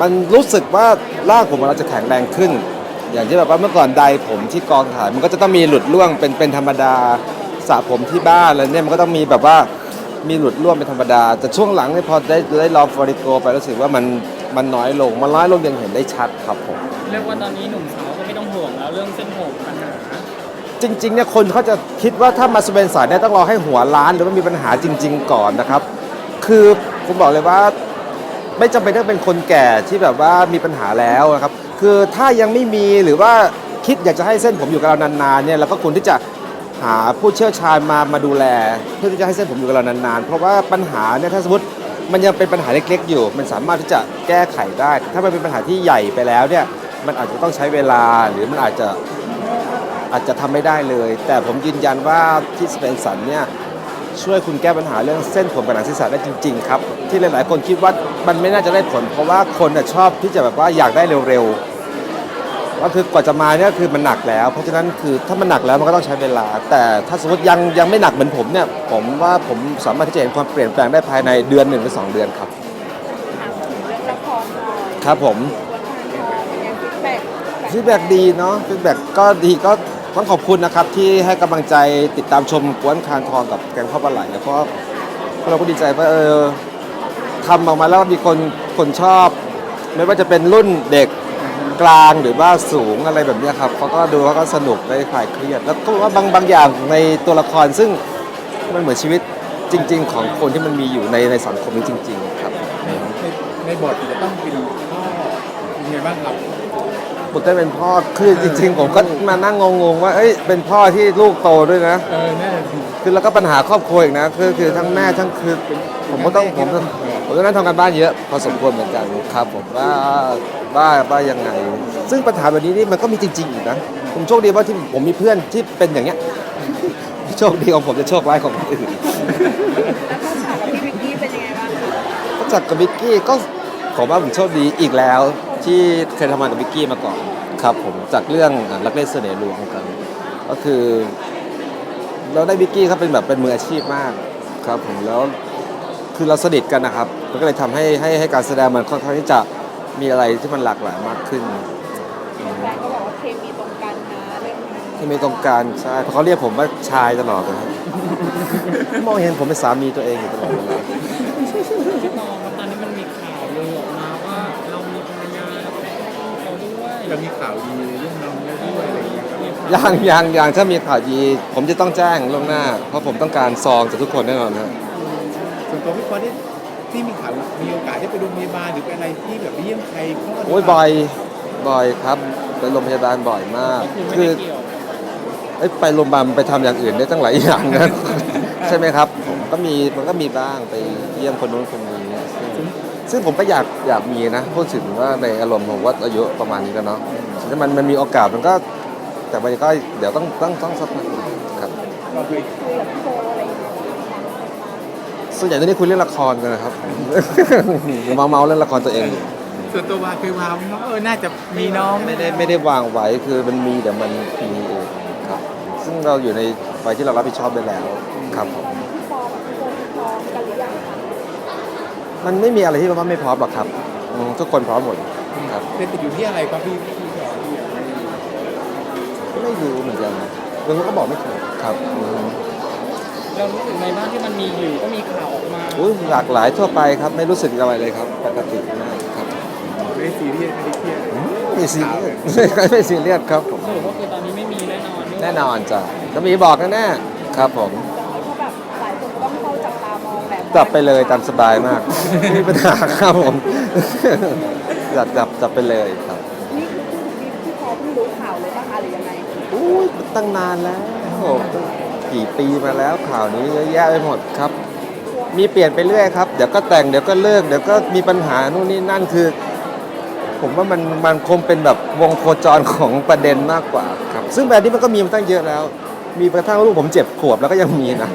มันรู้สึกว่าร่างผมเราจะแข็งแรงขึ้น อย่างที่แบบว่าเมื่อก่อนใดผมที่กองถ่ายมันก็จะต้องมีหลุดร่วงเป็นเป็นธรรมดาสระผมที่บ้านอะไรเนี่ยมันก็ต้องมีแบบว่ามีหลุดร่วงเป็นธรรมดา แต่ช่วงหลังเนี่ยพอได้ได้ลองฟอริโกไปรู้สึกว่ามันมันน้อยลงมันน้อยลงยังเห็นได้ชัดครับผมเรียกว่าตอนนี้หนุ่มสาวก็ไม่ต้องห่วงแล้วเรื่องเส้นผมปัญหาจริงๆเนี่ยคนเขาจะคิดว่าถ้ามาสเปนสายเนี่ยต้องรอให้หัวล้านหรือว่ามีปัญหาจริง ๆ ก่อนนะครับ คือผมบอกเลยว่า ไม่จำเป็นต้องเป็นคนแก่ที่แบบว่ามีปัญหาแล้วนะครับ คือถ้ายังไม่มีหรือว่าคิดอยากจะให้เส้นผมอยู่กับเรานานๆเนี่ยเราก็ควรที่จะหาผู้เชี่ยวชาญมามาดูแล เพื่อที่จะให้เส้นผมอยู่กับเรานานๆ เพราะว่าปัญหาเนี่ยถ้าสมมติมันยังเป็นปัญหาเล็กๆ อยู่ มันสามารถที่จะแก้ไขได้ ถ้ามันเป็นปัญหาที่ใหญ่ไปแล้วเนี่ยมันอาจจะต้องใช้เวลาหรือมันอาจจะอาจจะทำไม่ได้เลย แต่ผมยืนยันว่าที่สเปนสันเนี่ย ช่วยคุณแก้ปัญหาเรื่องเส้นผมกับหนังศีรษะได้จริง ๆ ครับ ที่หลายๆคนคิดว่ามันไม่น่าจะได้ผล เพราะว่าคนน่ะชอบที่จะแบบว่าอยากได้เร็วๆก็คือกว่าจะมาเนี่ยคือมันหนักแล้ว เพราะฉะนั้นคือถ้ามันหนักแล้วมันก็ต้องใช้เวลา แต่ถ้าสมมติยังยังไม่หนักเหมือนผมเนี่ยผมว่าผมสามารถที่จะเห็นความเปลี่ยนแปลงได้ภายในเดือนหนึ่งหรือสองเดือนครับเรื่องละครหน่อยครับผมวันทานทองเป็นยังฟีดแบ็กฟีดแบ็กดีเนาะฟีดแบ็กก็ดีก็ ต้องขอบคุณนะครับที่ให้กำลังใจติดตามชมกวนคานทองกับแกงข้าวปลาไหลเพราะเพราะเราก็ดีใจว่าเออทำออกมาแล้วมีคนคนชอบ ไม่ว่าจะเป็นรุ่นเด็กกลางหรือว่าสูงอะไรแบบนี้ครับเขาก็ดูเขาก็สนุกได้คลายเครียด แล้วก็ว่าบางบางอย่างในตัวละครซึ่งมันเหมือนชีวิตจริง ๆ ของคนที่มันมีอยู่ในในสังคมนี้จริง ๆ ครับ ในในบทจะต้องเป็นพ่อเป็นไงบ้างครับ บุตรได้เป็นพ่อคือจริงๆ ผมก็มานั่งงงๆว่าเอ้ยเป็นพ่อที่ลูกโตด้วยนะ เออน่าจะคือแล้วก็ปัญหาครอบครัวอีกนะคือคือทั้งแม่ทั้งคือผมก็ต้องผมต้องผมต้องนั่งทำการบ้านเยอะพอสมควรเหมือนกันครับผมว่าว่าว่ายังไง ซึ่งปัญหาแบบนี้นี่มันก็มีจริงๆอยู่นะผมโชคดีว่าที่ผมมีเพื่อนที่เป็นอย่างเงี้ยโชคดีของผมจะโชคร้ายของคนอื่นแล้วก็ฉากกับพี่วิกกี้เป็นยังไงบ้างคะก็จากกับวิกกี้ก็ผมว่าผมโชคดีอีกแล้ว ที่เคยทำงานกับวิกกี้มาก่อนครับผมจากเรื่องรักเล่นเสน่ห์ลวงกัน ก็คือ เราได้วิกกี้เขาเป็นแบบเป็นมืออาชีพมากครับผมแล้วคือเราสนิทกันนะครับมันก็เลยทำให้ให้ให้การแสดงมันค่อนข้างที่จะมีอะไรที่มันหลากหลายมากขึ้นแฟนก็บอกว่าเคมีตรงกันนะเรื่องนี้ที่ไม่ต้องการใช่เพราะเขาเรียกผมว่าชายตลอดเลยครับ มองเห็นผมเป็นสามีตัวเองอยู่ตลอดเวลา จะมีข่าวดีเรื่องน้องแล้วด้วยอะไรอย่างเงี้ยครับมีข่าวยังยังยังถ้ามีข่าวดีผมจะต้องแจ้งล่วงหน้า เพราะผมต้องการซองจากทุกคนแน่นอนครับส่วนตัวพี่พอที่ที่มีข่าวมีโอกาสได้ไปโรงพยาบาลหรือไปอะไรที่แบบไปเยี่ยมใครคลอดโอ้ยบ่อยบ่อยครับไปโรงพยาบาลบ่อยมากก็คือไม่คือได้เกี่ยวเอ้ยไปโรงพยาบาลไปทำอย่างอื่นได้ตั้งหลายอย่างนะ ใช่ไหมครับ ผมก็มีมันก็มีบ้างไปเยี่ยมคนนู้นคนนี้ ซึ่งซึ่งผมก็อยากอยากมีนะพูดถึงว่าในอารมณ์ผมว่าอายุประมาณนี้แล้วเนาะถ้ามันมันมีโอกาสมันก็ แต่มันก็เดี๋ยวต้องต้องต้องสักพักครับเราเคยคุยกับพี่โบอะไรอย่างเงี้ยส่วนใหญ่ตอนนี้คุยเรื่องละครกันนะครับเมาเมาๆเรื่องละครตัวเองอยู่ส่วนตัววาเคยวางว่าเออน่าจะมีน้องไม่ได้ไม่ได้วางไว้คือมันมีเดี๋ยวมันมีเองครับ ซึ่งเราอยู่ในวัยที่เรารับผิดชอบได้แล้วครับผม พี่ปอกับพี่โบพี่พร้อมกันหรือยังคะ มันไม่มีอะไรที่ว่าไม่พร้อมหรอกครับอืมทุกคนพร้อมหมดครับ เป็นติดอยู่ที่อะไรครับพี่พี่พอไม่รู้เหมือนกันลุงก็บอกไม่ถูกครับอืมเรารู้สึกไงบ้างที่มันมีอยู่ก็มีข่าวออกมาอุ้ยหลากหลายทั่วไปครับ ไม่รู้สึกอะไรเลยครับ ปกติมากครับไม่ได้ซีเรียสไม่ได้เครียดไม่ซีเรียสไม่ซีเรียสครับผม สรุปก็คือตอนนี้ไม่มีแน่นอนแน่นอนจ้ะถ้ามีบอกแน่ๆครับผมามองแบบจับไปเลยตามสบายมาก ไม่มีปัญหาครับผมจับจับจับไปเลยครับนี่คือพี่พี่พอเพิ่งรู้ข่าวเลยป่ะคะหรือยังไงอุ้ยตั้งนานแล้วตั้งกี่ปีมาแล้วข่าวนี้เยอะแยะไปหมดครับกลัวไหมมีเปลี่ยนไปเรื่อยครับ เดี๋ยวก็แต่งเดี๋ยวก็เลิกเดี๋ยวก็มีปัญหานู่นนี่นั่นคือ ผมว่ามันมันคงเป็นแบบวงโคจรของประเด็นมากกว่าครับ ซึ่งแบบนี้มันก็มีมาตั้งเยอะแล้ว มีกระทั่งลูกผมเจ็บขวบแล้วก็ยังมีนะ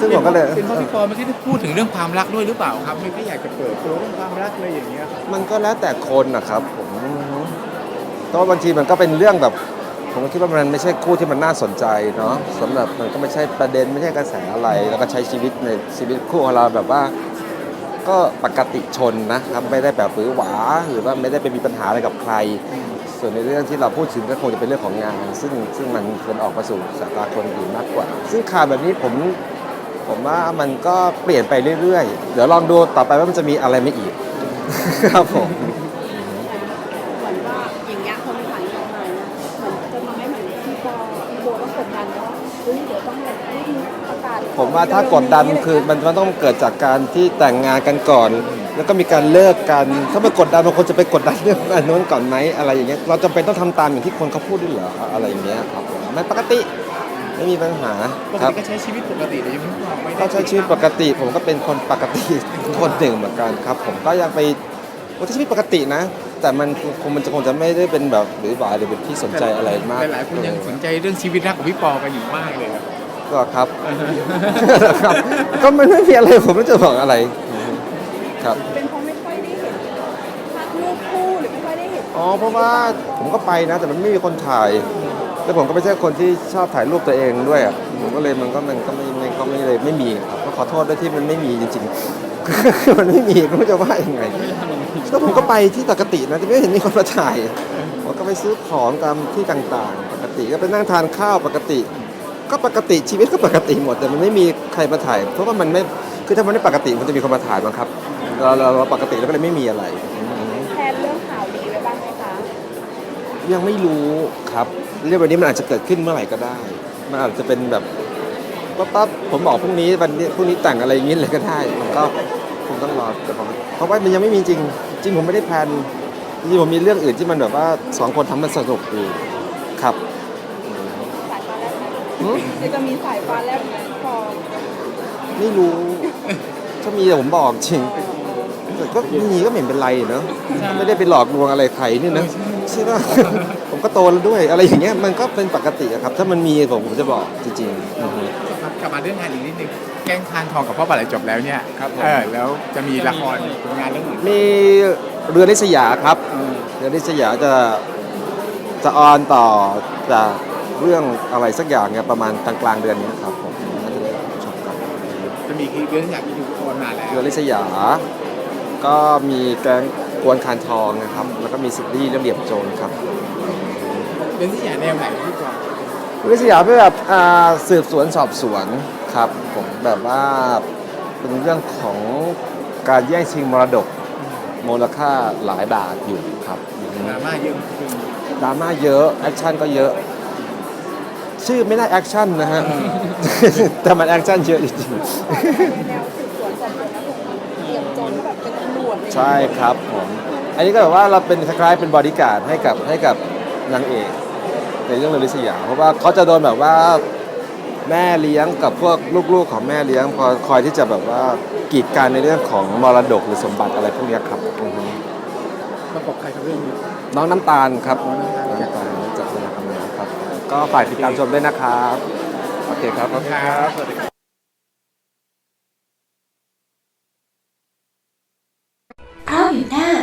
ซึ่งผมก็เลย เป็นเพราะพี่ปอไม่ได้พูดถึงเรื่องความรักด้วยหรือเปล่าครับไม่ค่อยอยากจะเปิดตัวเรื่องความรักเลยอย่างเงี้ยครับมันก็แล้วแต่คนนะครับผมเพราะบางทีมันก็เป็นเรื่องแบบ ผมก็คิดว่ามันไม่ใช่คู่ที่มันน่าสนใจเนาะสำหรับมันก็ไม่ใช่ประเด็นไม่ใช่กระแสอะไร แล้วก็ใช้ชีวิตในชีวิตคู่ของเราแบบว่า ก็ปกติชนนะครับไม่ได้แบบฝือหวาหรือว่าไม่ได้ไปมีปัญหาอะไรกับใคร ส่วนในเรื่องที่เราพูดถึงก็คงจะเป็นเรื่องของงาน ซึ่งซึ่งมันควรออกมาสู่สายตาคนอื่นมากกว่า ซึ่งข่าวแบบนี้ผม ผมว่ามันก็เปลี่ยนไปเรื่อยๆ เดี๋ยวลองดูต่อไปว่ามันจะมีอะไรไม่อีก ครับผม เหมือนว่าอย่างเงี้ยพอมันผ่านออกมาเนี่ยเหมือนจะทำให้เหมือนพี่ปอพี่โบต้องกดดันว่าเฮ้ยเดี๋ยวต้องแบบรีบประกาศผมว่าถ้ากดดันคือมันมันต้องเกิดจากการที่แต่งงานกันก่อน แล้วก็มีการเลิกกัน ถ้าไปกดดันบางคนจะไปกดดันเรื่องอันนู้นก่อนไหมอะไรอย่างเงี้ยเราจำเป็นต้องทำตามอย่างที่คนเขาพูดด้วยเหรออะไรอย่างเงี้ยครับผมมันปกติ ไม่มีปัญหาปกครับ ติก็ใช้ชีวิตปกติแต่ยังไม่พอไม่ได้ก็ใช้ชีวิตปกติผมก็เป็นคนปกติคนหนึ่งเหมือนกันครับ ผมก็ยังไปผมก็ใช้ชีวิตปกตินะ แต่มันคงมันจะคงจะไม่ได้เป็นแบบหรือหวาหรือเป็นที่สนใจอะไรมากหลายๆคนยังสนใจเรื่องชีวิตรักของพี่ปอกันอยู่มากเลยครับ ก็ครับ ครับ ก็มันไม่มีอะไรผมไม่จะบอกอะไรครับ เป็นเพราะไม่ค่อยได้เห็นภาพรูปคู่หรือไม่ค่อยได้เห็นอ๋อเพราะว่าผมก็ไปนะ แต่มันไม่มีคนถ่าย แล้วผมก็ไม่ใช่คนที่ชอบถ่ายรูปตัวเองด้วยอะผมก็เลยมันก็มันก็ไม่ไม่ก็ไม่เลยไม่มีครับก็ขอโทษด้วยที่มันไม่มีจริงๆ มันไม่มีไม่รู้จะว่ายังไงแล้วผมก็ไปที่ปกตินะแต่ไม่เห็นมีคนมาถ่ายผมก็ไปซื้อของตามที่ต่างๆ ปกติก็ไปนั่งทานข้าวปกติ ก็ปกติชีวิตก็ปกติหมด แต่มันไม่มีใครมาถ่าย เพราะว่ามันไม่คือถ้ามันไม่ปกติมันจะมีคนมาถ่ายบ้างครับเราเราเราปกติแล้วก็เลยไม่มีอะไรแทนเรื่องข่าวดีไว้บ้างไหมคะยังไม่รู้ครับ เรื่องวันนี้มันอาจจะเกิดขึ้นเมื่อไหร่ก็ได้ มันอาจจะเป็นแบบปั๊บปั๊บผมบอกพรุ่งนี้วันนี้พรุ่งนี้แต่งอะไรอย่างนี้เลยก็ได้ มันก็คงต้องรอแต่ผมเพราะว่ามันยังไม่มีจริง จริงผมไม่ได้แพลนจริงผมมีเรื่องอื่นที่มันแบบว่าสองคนทำมันสนุกอยู่ครับสายฟ้าแลบไหมหือเดี๋ยวจะมีสายฟ้าแลบไหมพอไม่รู้ ถ้ามีแต่ผมบอกจริง แต่ก็มีก็ไม่เห็นเป็นไรเนอะไม่ได้ไปหลอกลวงอะไรใครนี่นะใช่ป่ะผมก็โตแล้วด้วยอะไรอย่างเงี้ยมันก็เป็นปกติอะครับ ถ้ามันมีผมผมจะบอกจริงๆอือฮึ ครับกลับมาเรื่องงานอีกนิดนึงแกล้งทานทองกับพ่อปลาไหลจบแล้วเนี่ยครับผม เออแล้วจะมีละครผลงานเรื่องอื่นมีเรือลิษยาครับ เรือลิษยาจะจะออนต่อจากเรื่องอะไรสักอย่างเนี่ยประมาณกลางกลางๆเดือนนี้ครับผมน่าจะได้ชมกันจะมีเรื่องอยากที่ดูออนมาแล้วเรือลิษยา ก็มีแกงกวนคานทองนะครับ แล้วก็มีซิดดี้เรื่องเหลี่ยมโจรครับเรื่องที่อยากแนวไหนพี่ปอเรือลิษยาเป็นแบบอ่าสืบสวนสอบสวนครับผมแบบว่าเป็นเรื่องของการแย่งชิงมรดกมูลค่าหลายบาทอยู่ครับดราม่าเยอะจริงดราม่าเยอะแอคชั่นก็เยอะ ชื่อไม่น่าแอคชั่นนะฮะ แต่มันแอคชั่นเยอะจริงใใช่ครับผม อันนี้ก็แบบว่าเราเป็นคล้ายๆเป็นบอดี้การ์ดให้กับให้กับนางเอกในเรื่องเรือลิษยาเพราะว่าเขาจะโดนแบบว่าแม่เลี้ยงกับพวกลูกๆของแม่เลี้ยงพอคอยที่จะแบบว่ากีดกันในเรื่องของมรดกหรือสมบัติอะไรพวกเนี้ยครับอือฮึประกอบใครครับเรื่องนี้ น้องน้ำตาลครับน้องน้ำตาล น้ำตาลจากเวลาทำงานครับ ก็ฝากติดตามชมด้วยนะครับ โอเคครับ ครับ สวัสดีครับ